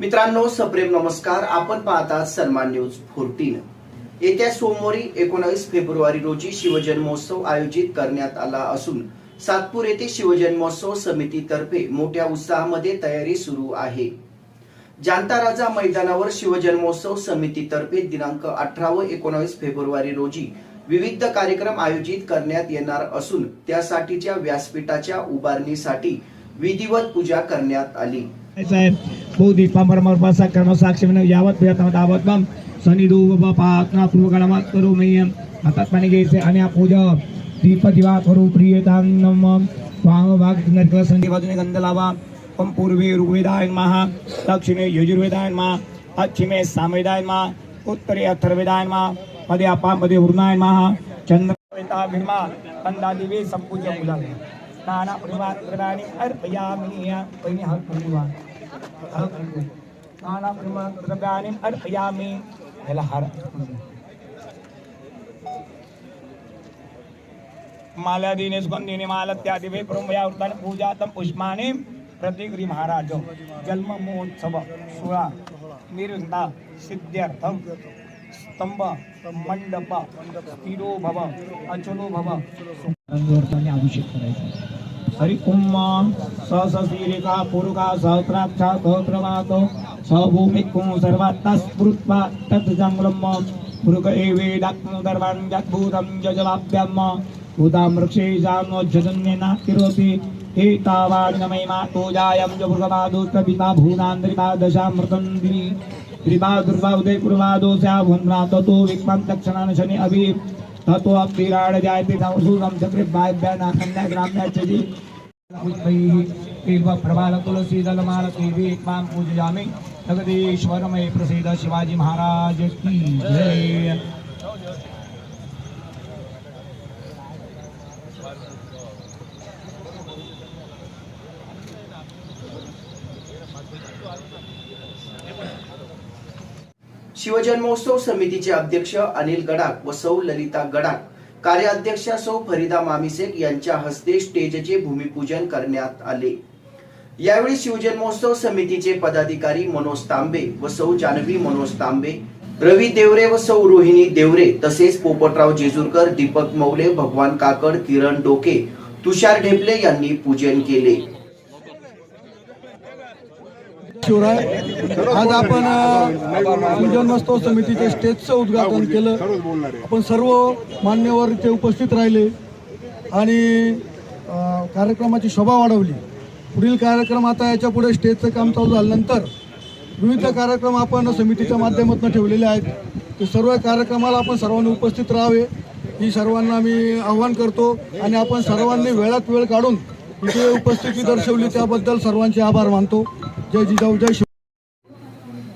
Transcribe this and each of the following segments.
मित्रांनो सप्रेम नमस्कार. आपण पाहतात सन्मान न्यूज फोर्टीन येत्या सोमवारी एकोणावीस फेब्रुवारी रोजी शिवजन्मोत्सव आयोजित करण्यात आला असून सातपूर येथे शिवजन्मोत्सव समितीतर्फे मोठ्या उत्साहामध्ये तयारी सुरू आहे. जाणता राजा मैदानावर शिवजन्मोत्सव समितीतर्फे दिनांक अठरा व एकोणावीस फेब्रुवारी रोजी विविध कार्यक्रम आयोजित करण्यात येणार असून त्यासाठीच्या व्यासपीठाच्या उभारणीसाठी विधिवत पूजा करण्यात आली. સાહેબ. બૌદ્ધિ પરમર પાસા કર્મ સાક્ષી મને યાવત પ્રયત્ન તાવતમ શનિ રૂપ પાત્ના પૂર્વગણમાં કરો મૈયમ હતાત્માની ગઈ છે અને આ પૂજા. દીપ દિવા કરો પ્રિયતાનમ વાંગ વાગ નર્ક સંધિ વાજને ગંધ લાવા. પમ પૂર્વે ઋગ્વેદાયન મહા દક્ષિણે યજુર્વેદાયન મા પશ્ચિમે સામવેદાયન મા ઉત્તરે અથર્વેદાયન મા મધ્ય અપામ મધ્ય વૃણાયન મહા ચંદ્ર ભીમા. અંદાદિવે સંપૂજ્ય મુલા मुला नाना परिवार अर्पयामी. पहिने हात परिवार नाना प्रमाण अर्पयामी. ह्याला हार माल्यादीने सुगंधीने मालत्यादिवे पूजा तम पुष्पाने प्रतिग्री महाराज. जन्म महोत्सव सोळा निर्विघ्ना सिद्ध्यर्थम स्तंभ मंडप स्थिरो भव अचलो भव रंगवर्ताने अभिषेक करायचा. हरि कुम्मा सहसीरिका पुरुका सहस्राक्षा सहस्रवाक सहभूमिको सर्वात्ता स्फुत्वा तत् जंगलम पुरुक एवेदात्म दर्वान् जद्भूतं जजलाभ्यम भूतां वृक्षे जानो जजन्येना तिरोति एतावान्नमयिमा तोजायं च भृगवादोस्तपिता भूतान्तरिका दशामृतं दिवि। त्रिभा दुर्वा उदयपुरवादो स्या भुन्ना ततो विक्मं तक्षणान् शनि अभि ततो अप्तिराड जायते संसूरं चक्रे वायव्या कन्या ग्राम्या चजी पुष्पैः एव प्रबाल तुलसी दलमाल देवी मां पूजयामि. जगदीश्वरमय प्रसिद्ध शिवाजी महाराज की जय. शिवजन्मोत्सव समितीचे अध्यक्ष अनिल गडाख व सौ ललिता गडाख कार्याध्यक्ष सौ फरीदा मामिसेक यांच्या हस्ते स्टेजचे भूमिपूजन करण्यात आले. यावेळी शिवजन्मोत्सव समितीचे पदाधिकारी मनोज तांबे व सौ जानवी मनोज तांबे रवी देवरे व सौ रोहिणी देवरे तसेच पोपटराव जेजूरकर दीपक मौले भगवान काकड किरण डोके तुषार ढेपले यांनी पूजन केले. शिवराय आज आपण अ, जन्मोत्सव समितीच्या स्टेजचं उद्घाटन केलं. आपण सर्व मान्यवर इथे उपस्थित राहिले आणि कार्यक्रमाची शोभा वाढवली. पुढील कार्यक्रम आता याच्यापुढे स्टेजचं काम चालू झाल्यानंतर विविध कार्यक्रम आपण समितीच्या माध्यमातून ठेवलेले आहेत. ते सर्व कार्यक्रमाला आपण सर्वांनी उपस्थित राहावे ही सर्वांना मी आव्हान करतो. आणि आपण सर्वांनी वेळात वेळ काढून इथे उपस्थिती दर्शवली त्याबद्दल सर्वांचे आभार मानतो. जय जिजाऊ जय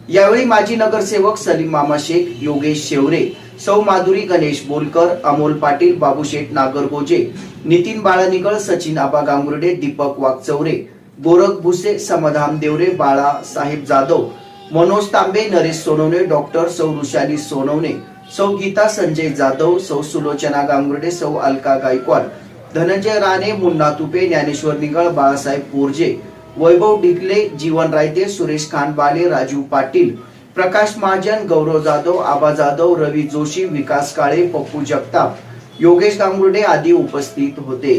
यावेळी माजी नगरसेवक सलीम मामा शेख योगेश शेवरे सौ माधुरी गणेश बोलकर अमोल पाटील बाबूशेठ नागरगोजे नितीन बाळनिकळ सचिन आबा गांगुर्डे दीपक वाघचौरे गोरख भुसे समाधान देवरे बाळा साहेब जाधव मनोज तांबे नरेश सोनवणे डॉक्टर सौ ऋषाली सोनवणे सौ गीता संजय जाधव सौ सुलोचना गांगुर्डे सौ अलका गायकवाड धनंजय राणे मुन्ना तुपे ज्ञानेश्वर निगळ बाळासाहेब पोरजे वैभव डिकले जीवन रायते सुरेश खानबाले राजू पाटील प्रकाश महाजन गौरव जाधव आबा जाधव रवी जोशी विकास काळे पप्पू जगताप योगेश गांगुर्डे आदी उपस्थित होते.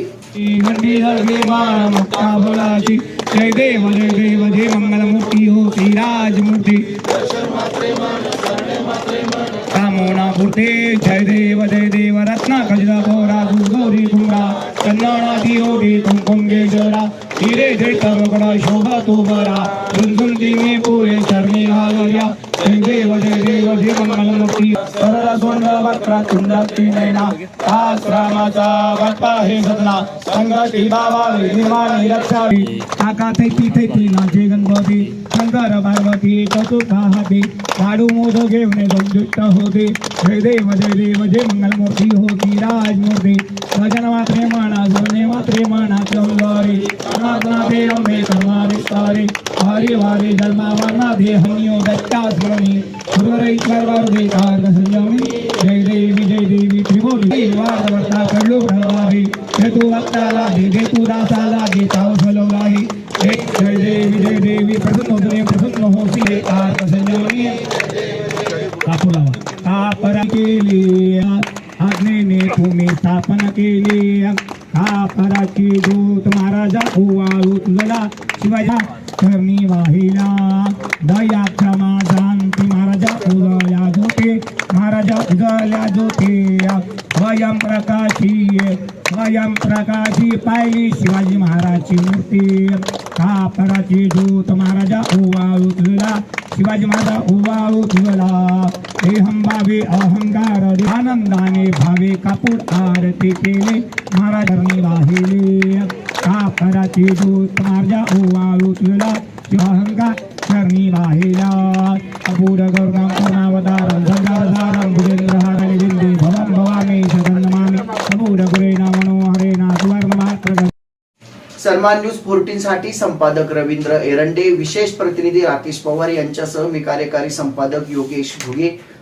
जय देव जय देव जय मंगलमूर्ती हो श्रीराजमूर्ती। कामोना मूर्ती जय देव जय देव रत्ना खजरा बोरा गौरी कुंगा कन्नाडी ओडी कुंकुंगे जरा हिरे जय तमगडा शोभा तो बरा झुंझुंती मे पुरे शरणे घालया जय देव जय देव जय मंगलमूर्ती। सरळ सोंड वक्रा चुंडाती नैना आश्रमाचा बाप्पा हे सदना संगती बाबा निर्माण रक्षावी। काका थैती थैती नाचे गणपती शंकर पार्वती चतुर्था हाती लाडू मोद घेऊन संयुक्त होते। जय देव जय देव जय मंगलमूर्ती होती राजमूर्ती। भजन मात्रे म्हणा सोने मात्रे माना चौदारी। अनाथनाथे अंबे कर्मारे सारे हरी वारे जन्मा वर्णा दे हनियो दत्ता स्मरणी गुरुवर ईश्वर वारुदे कारक संजमनी जय देवी जय देवी त्रिभुवनी वाद वर्ता कडलो भरवाही हे तू भक्ताला दे दे तू दासाला दे ताव फलवलाही हे जय देवी जय देवी प्रसन्न होतो प्रसन्न होती आत संजीवनी कापू लावा कापरा केली आज्ञेने तुम्ही स्थापना केली कापराची दूत महाराजा ओवाळू तुझला शिवाजी करणी वाहिला दया क्षमा शांती महाराजा उजळल्या जोते महाराजा उजळल्या जोते स्वयं प्रकाशी स्वयं प्रकाशी पाहिली शिवाजी महाराजची मूर्ती. कापराची दूत महाराजा ओवाळू तुझला शिवाजी महाराजा ओवाळू तुझला देहम भावे अहंकार आनंदाने भावे कापूर आरती केले महाराज राहिले का कापराची दूत मार्जा ओवाळू तुला अहंकार चरणी राहिला कपूर गौरम पूर्णावतार पूर्णावतारम धजारधारम भुजेंद्रहारं विंदे भवं भवामी सदन्नमामि कपूर गुरे नमो हरे ना सुवर्ण मात्र सन्मान न्यूज फोर्टीन साठी संपादक रवींद्र एरंडे विशेष प्रतिनिधी राकेश पवार यांच्यासह मी कार्यकारी संपादक योगेश भुगे